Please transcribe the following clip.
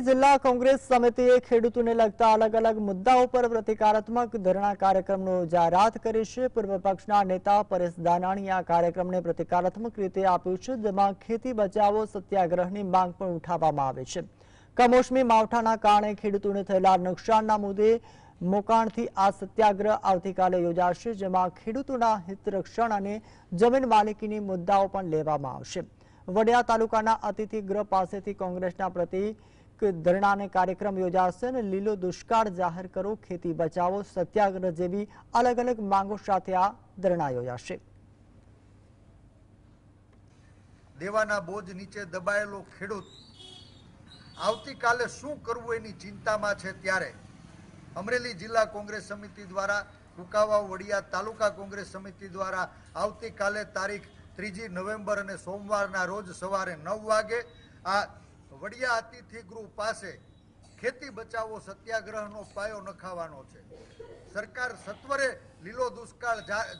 જિલ્લા કોંગ્રેસ સમિતિએ ખેડૂતોને લગતા અલગ અલગ મુદ્દાઓ પર પ્રતિકારાત્મક ધરણા કાર્યક્રમનો જાહેરાત કરી છે. પૂર્વ પક્ષના નેતા પરેશ દાનાણીએ આ કાર્યક્રમને પ્રતિકારાત્મક રીતે આપ્યું છે, જેમાં ખેતી બચાવો, સત્યાગ્રહની માંગ પણ ઉઠાવવામાં આવે છે. કમોસમી માવઠાના કારણે ખેડૂતોને થયેલા નુકસાનના મુદ્દે મોકાણથી આ સત્યાગ્રહ આવતીકાલે યોજાશે, જેમાં ખેડૂતોના હિતરક્ષણ અને જમીન માલિકીની મુદ્દાઓ પણ લેવામાં આવશે. વડિયા તાલુકાના અતિથિ ગૃહ પાસેથી કોંગ્રેસના પ્રતિક ધરણાને કાર્યક્રમ યોજાશે અને લીલો દુષ્કાળ જાહેર કરો, ખેતી બચાવો, સત્યાગ્રહ જેવી અલગ અલગ માંગો સાથે આ ધરણા યોજાશે. દેવાના બોજ નીચે દબાયેલો ખેડૂત, આવતીકાલે શું કરવું એની ચિંતામાં છે ત્યારે અમરેલી જિલ્લા કોંગ્રેસ સમિતિ દ્વારા કુકાવા વડિયા તાલુકા કોંગ્રેસ સમિતિ દ્વારા આવતીકાલે તારીખ ત્રીજી નવેમ્બર અને સોમવારના રોજ સવારે નવ વાગે આ વડિયા અતિથિ ગૃહ પાસે ખેતી બચાવો સત્યાગ્રહનો પાયો નખાવાનો છે. સરકાર સત્વરે લીલો દુષ્કાળ જા-